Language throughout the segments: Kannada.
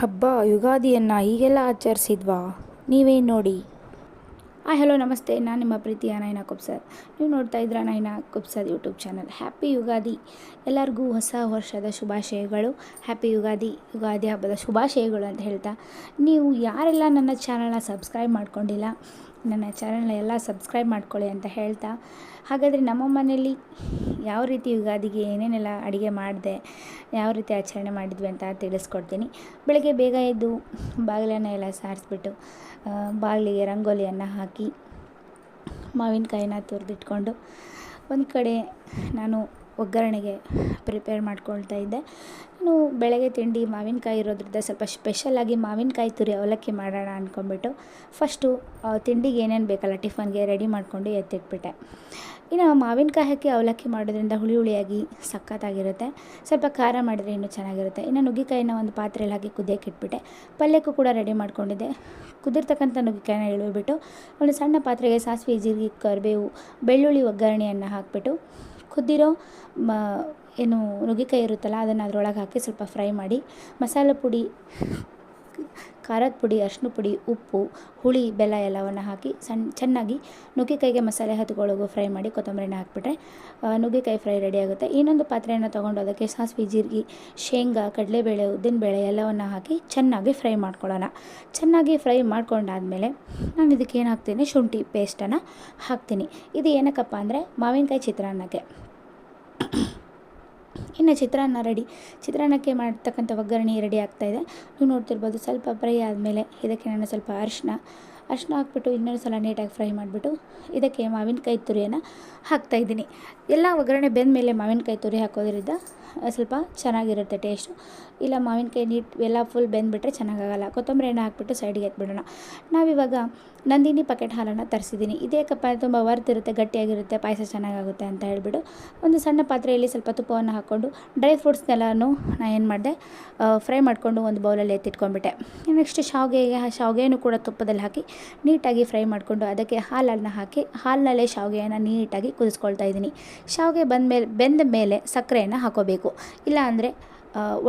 ಹಬ್ಬ ಯುಗಾದಿಯನ್ನು ಈಗೆಲ್ಲ ಆಚರಿಸಿದ್ವಾ? ನೀವೇನು ನೋಡಿ. ಆ ಹಲೋ, ನಮಸ್ತೆ. ನಾನು ನಿಮ್ಮ ಪ್ರೀತಿಯ ನೈನಾ ಕುಬ್ಸದ್ ನೀವು ನೋಡ್ತಾ ಇದ್ರ Naina Kubsad YouTube channel. Happy Ugadi. ಎಲ್ಲರಿಗೂ ಹೊಸ ವರ್ಷದ ಶುಭಾಶಯಗಳು. ಹ್ಯಾಪಿ ಯುಗಾದಿ ಯುಗಾದಿ ಹಬ್ಬದ ಶುಭಾಶಯಗಳು ಅಂತ ಹೇಳ್ತಾ. ನೀವು ಯಾರೆಲ್ಲ ನನ್ನ ಚಾನಲ್ನ ಸಬ್ಸ್ಕ್ರೈಬ್ ಮಾಡ್ಕೊಂಡಿಲ್ಲ ನನ್ನ ಚಾನಲ್ನ ಎಲ್ಲ ಸಬ್ಸ್ಕ್ರೈಬ್ ಮಾಡ್ಕೊಳ್ಳಿ ಅಂತ ಹೇಳ್ತಾ. ಹಾಗಾದರೆ ನಮ್ಮ ಮನೆಯಲ್ಲಿ ಯಾವ ರೀತಿ ಯುಗಾದಿಗೆ ಏನೇನೆಲ್ಲ ಅಡುಗೆ ಮಾಡಿದೆ, ಯಾವ ರೀತಿ ಆಚರಣೆ ಮಾಡಿದ್ವಿ ಅಂತ ತಿಳಿಸ್ಕೊಡ್ತೀನಿ. ಬೆಳಗ್ಗೆ ಬೇಗ ಎದ್ದು ಬಾಗಿಲನ್ನು ಎಲ್ಲ ಸಾರಿಸ್ಬಿಟ್ಟು ಬಾಗಿಲಿಗೆ ರಂಗೋಲಿಯನ್ನು ಹಾಕಿ ಮಾವಿನಕಾಯಿನ ತುರಿದಿಟ್ಕೊಂಡು, ಒಂದು ಕಡೆ ನಾನು ಒಗ್ಗರಣೆಗೆ ಪ್ರಿಪೇರ್ ಮಾಡ್ಕೊಳ್ತಾ ಇದ್ದೆ. ಇನ್ನು ಬೆಳಗ್ಗೆ ತಿಂಡಿ ಮಾವಿನಕಾಯಿ ಇರೋದ್ರಿಂದ ಸ್ವಲ್ಪ ಸ್ಪೆಷಲಾಗಿ ಮಾವಿನಕಾಯಿ ತುರಿ ಅವಲಕ್ಕಿ ಮಾಡೋಣ ಅಂದ್ಕೊಂಡ್ಬಿಟ್ಟು ಫಸ್ಟು ತಿಂಡಿಗೆ ಏನೇನು ಬೇಕಲ್ಲ ಟಿಫನ್ಗೆ ರೆಡಿ ಮಾಡಿಕೊಂಡು ಎತ್ತಿಟ್ಬಿಟ್ಟೆ. ಇನ್ನು ಮಾವಿನಕಾಯಿ ಹಾಕಿ ಅವಲಕ್ಕಿ ಮಾಡೋದ್ರಿಂದ ಹುಳಿ ಹುಳಿಯಾಗಿ ಸಖತ್ತಾಗಿರುತ್ತೆ. ಸ್ವಲ್ಪ ಖಾರ ಮಾಡಿದ್ರೆ ಇನ್ನೂ ಚೆನ್ನಾಗಿರುತ್ತೆ. ಇನ್ನು ನುಗ್ಗಿಕಾಯಿನ ಒಂದು ಪಾತ್ರೆಯಲ್ಲಿ ಹಾಕಿ ಕುದಿಯೋಕೆ ಇಟ್ಬಿಟ್ಟೆ. ಪಲ್ಯಕ್ಕೂ ಕೂಡ ರೆಡಿ ಮಾಡ್ಕೊಂಡಿದ್ದೆ. ಕುದಿರ್ತಕ್ಕಂಥ ನುಗ್ಗಿಕಾಯಿನ ಇಳಿಬಿಟ್ಟು ಒಂದು ಸಣ್ಣ ಪಾತ್ರೆಗೆ ಸಾಸಿವೆ, ಜೀರಿಗೆ, ಕರಿಬೇವು, ಬೆಳ್ಳುಳ್ಳಿ ಒಗ್ಗರಣೆಯನ್ನು ಹಾಕಿಬಿಟ್ಟು ಕುದ್ದಿರೋ ಮ ಏನು ನುಗ್ಗಿಕಾಯಿ ಇರುತ್ತಲ್ಲ ಅದನ್ನು ಅದರೊಳಗೆ ಹಾಕಿ ಸ್ವಲ್ಪ ಫ್ರೈ ಮಾಡಿ. ಮಸಾಲೆ ಪುಡಿ ಖಾರದ ಪುಡಿ, ಅರಿಶಿನ ಪುಡಿ, ಉಪ್ಪು, ಹುಳಿ, ಬೆಲ್ಲ ಎಲ್ಲವನ್ನು ಹಾಕಿ ಸಣ್ಣ ಚೆನ್ನಾಗಿ ನುಗ್ಗೆಕಾಯಿಗೆ ಮಸಾಲೆ ಹತ್ಕೊಳ್ಳೋಗು ಫ್ರೈ ಮಾಡಿ ಕೊತ್ತಂಬರಿನ ಹಾಕಿಬಿಟ್ರೆ ನುಗ್ಗೆಕಾಯಿ ಫ್ರೈ ರೆಡಿ ಆಗುತ್ತೆ. ಇನ್ನೊಂದು ಪಾತ್ರೆಯನ್ನು ತೊಗೊಂಡು ಅದಕ್ಕೆ ಸಾಸಿವೆ, ಜೀರಿಗೆ, ಶೇಂಗಾ, ಕಡಲೆಬೇಳೆ, ಉದ್ದಿನಬೇಳೆ ಎಲ್ಲವನ್ನು ಹಾಕಿ ಚೆನ್ನಾಗಿ ಫ್ರೈ ಮಾಡ್ಕೊಳ್ಳೋಣ. ಚೆನ್ನಾಗಿ ಫ್ರೈ ಮಾಡ್ಕೊಂಡಾದಮೇಲೆ ನಾನು ಇದಕ್ಕೆ ಏನು ಹಾಕ್ತೀನಿ? ಶುಂಠಿ ಪೇಸ್ಟನ್ನು ಹಾಕ್ತೀನಿ. ಇದು ಏನಕ್ಕಪ್ಪ ಅಂದರೆ ಮಾವಿನಕಾಯಿ ಚಿತ್ರಾನ್ನಕ್ಕೆ. ಇನ್ನು ಚಿತ್ರಾನ್ನ ರೆಡಿ. ಚಿತ್ರಾನ್ನಕ್ಕೆ ಮಾಡ್ತಕ್ಕಂಥ ಒಗ್ಗರಣೆ ರೆಡಿ ಆಗ್ತಾಯಿದೆ ನೀವು ನೋಡ್ತಿರ್ಬೋದು ಸ್ವಲ್ಪ ಫ್ರೈ ಆದಮೇಲೆ ಇದಕ್ಕೆ ನಾನು ಸ್ವಲ್ಪ ಅರಿಶಿನ ಅರಿಶಿನ ಹಾಕ್ಬಿಟ್ಟು ಇನ್ನೊಂದು ಸಲ ನೀಟಾಗಿ ಫ್ರೈ ಮಾಡಿಬಿಟ್ಟು ಇದಕ್ಕೆ ಮಾವಿನಕಾಯಿ ತುರಿಯನ್ನು ಹಾಕ್ತಾಯಿದ್ದೀನಿ ಎಲ್ಲ ಒಗ್ಗರಣೆ ಬೆಂದ ಮೇಲೆ ಮಾವಿನಕಾಯಿ ತುರಿ ಹಾಕೋದ್ರಿಂದ ಸ್ವಲ್ಪ ಚೆನ್ನಾಗಿರುತ್ತೆ ಟೇಸ್ಟು. ಇಲ್ಲ ಮಾವಿನಕಾಯಿ ನೀಟ್ ಎಲ್ಲ ಫುಲ್ ಬೆಂದ್ಬಿಟ್ರೆ ಚೆನ್ನಾಗಾಗಲ್ಲ. ಕೊತ್ತಂಬರಿ ಎಣ್ಣೆ ಹಾಕ್ಬಿಟ್ಟು ಸೈಡಿಗೆ ಎತ್ಬಿಡೋಣ. ನಾವಿವಾಗ ನಂದಿನಿ ಪಕೆಟ್ ಹಾಲನ್ನು ತರಿಸಿದ್ದೀನಿ. ಇದೇಕಪ್ಪ ತುಂಬ ವರ್ತಿರುತ್ತೆ ಗಟ್ಟಿಯಾಗಿರುತ್ತೆ, ಪಾಯಸ ಚೆನ್ನಾಗಾಗುತ್ತೆ ಅಂತ ಹೇಳಿಬಿಟ್ಟು ಒಂದು ಸಣ್ಣ ಪಾತ್ರೆಯಲ್ಲಿ ಸ್ವಲ್ಪ ತುಪ್ಪವನ್ನು ಹಾಕ್ಕೊಂಡು ಡ್ರೈ ಫ್ರೂಟ್ಸ್ನೆಲ್ಲನೂ ನಾನು ಏನು ಮಾಡಿದೆ ಫ್ರೈ ಮಾಡಿಕೊಂಡು ಒಂದು ಬೌಲಲ್ಲಿ ಎತ್ತಿಟ್ಕೊಂಡ್ಬಿಟ್ಟೆ. ನೆಕ್ಸ್ಟ್ ಶಾವಿಗೆಗೆ ಶಾವಿಗೆಯೂ ಕೂಡ ತುಪ್ಪದಲ್ಲಿ ಹಾಕಿ ನೀಟಾಗಿ ಫ್ರೈ ಮಾಡಿಕೊಂಡು ಅದಕ್ಕೆ ಹಾಲನ್ನು ಹಾಕಿ ಹಾಲಿನಲ್ಲೇ ಶಾವಿಗೆಯನ್ನು ನೀಟಾಗಿ ಕುದಿಸ್ಕೊಳ್ತಾ ಇದ್ದೀನಿ. ಶಾವಿಗೆ ಬಂದ ಮೇಲೆ ಬೆಂದ ಮೇಲೆ ಸಕ್ಕರೆಯನ್ನು ಹಾಕೋಬೇಕು. ಇಲ್ಲಾಂದರೆ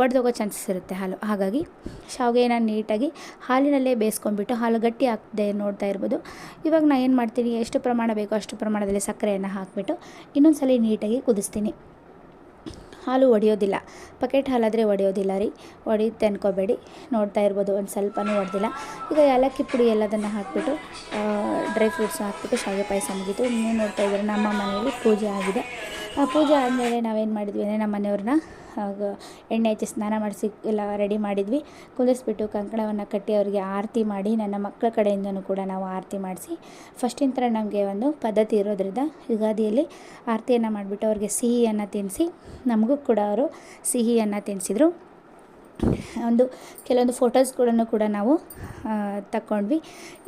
ಒಡೆದೋಗೋ ಚಾನ್ಸಸ್ ಇರುತ್ತೆ ಹಾಲು. ಹಾಗಾಗಿ ಶಾವಿಗೆನ ನೀಟಾಗಿ ಹಾಲಿನಲ್ಲೇ ಬೇಯಿಸ್ಕೊಂಡ್ಬಿಟ್ಟು ಹಾಲು ಗಟ್ಟಿ ಹಾಕದೆ ನೋಡ್ತಾ ಇರ್ಬೋದು. ಇವಾಗ ನಾನು ಏನು ಮಾಡ್ತೀನಿ? ಎಷ್ಟು ಪ್ರಮಾಣ ಬೇಕೋ ಅಷ್ಟು ಪ್ರಮಾಣದಲ್ಲಿ ಸಕ್ಕರೆಯನ್ನು ಹಾಕಿಬಿಟ್ಟು ಇನ್ನೊಂದು ಸಲ ನೀಟಾಗಿ ಕುದಿಸ್ತೀನಿ. ಹಾಲು ಒಡೆಯೋದಿಲ್ಲ. ಪಕೆಟ್ ಹಾಲಾದರೆ ಒಡೆಯೋದಿಲ್ಲ ರೀ. ಒಡೆಯುತ್ತೆ ಅನ್ಕೋಬೇಡಿ ನೋಡ್ತಾ ಇರ್ಬೋದು, ಒಂದು ಸ್ವಲ್ಪನೂ ಒಡೆದಿಲ್ಲ. ಈಗ ಏಲಕ್ಕಿ ಪುಡಿ ಎಲ್ಲದನ್ನು ಹಾಕಿಬಿಟ್ಟು ಡ್ರೈ ಫ್ರೂಟ್ಸ್ ಹಾಕ್ಬಿಟ್ಟು ಶಾವಿಗೆ ಪಾಯಸ ಮುಗಿತು. ನೀವು ನೋಡ್ತಾ ಇದ್ದೀರ, ನಮ್ಮ ಮನೆಯಲ್ಲಿ ಪೂಜೆ ಆಗಿದೆ. ಪೂಜೆ ಆದಮೇಲೆ ನಾವೇನು ಮಾಡಿದ್ವಿ ಅಂದರೆ ನಮ್ಮ ಮನೆಯವ್ರನ್ನ ಎಣ್ಣೆ ಹಚ್ಚಿ ಸ್ನಾನ ಮಾಡಿಸಿ ಎಲ್ಲ ರೆಡಿ ಮಾಡಿದ್ವಿ. ಕುದಿಸ್ಬಿಟ್ಟು ಕಂಕಣವನ್ನು ಕಟ್ಟಿ ಅವರಿಗೆ ಆರತಿ ಮಾಡಿ, ನನ್ನ ಮಕ್ಕಳ ಕಡೆಯಿಂದನೂ ಕೂಡ ನಾವು ಆರತಿ ಮಾಡಿಸಿ. ಫಸ್ಟಿನ ಥರ ನಮಗೆ ಒಂದು ಪದ್ಧತಿ ಇರೋದ್ರಿಂದ ಯುಗಾದಿಯಲ್ಲಿ ಆರತಿಯನ್ನು ಮಾಡಿಬಿಟ್ಟು ಅವ್ರಿಗೆ ಸಿಹಿಯನ್ನು ತಿನ್ನಿಸಿ ನಮಗೂ ಕೂಡ ಅವರು ಸಿಹಿಯನ್ನು ತಿನ್ನಿಸಿದ್ರು ಒಂದು ಕೆಲವೊಂದು ಫೋಟೋಸ್ಗಳನ್ನು ಕೂಡ ನಾವು ತಗೊಂಡ್ವಿ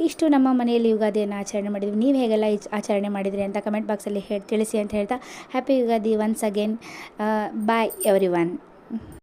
ಇಷ್ಟು ನಮ್ಮ ಮನೆಯಲ್ಲಿ ಯುಗಾದಿಯನ್ನು ಆಚರಣೆ ಮಾಡಿದ್ವಿ. ನೀವು ಹೇಗೆಲ್ಲ ಆಚರಣೆ ಮಾಡಿದ್ರಿ ಅಂತ ಕಮೆಂಟ್ ಬಾಕ್ಸಲ್ಲಿ ಹೇಳಿ, ತಿಳಿಸಿ ಅಂತ ಹೇಳ್ತಾ happy Ugadi once again bye every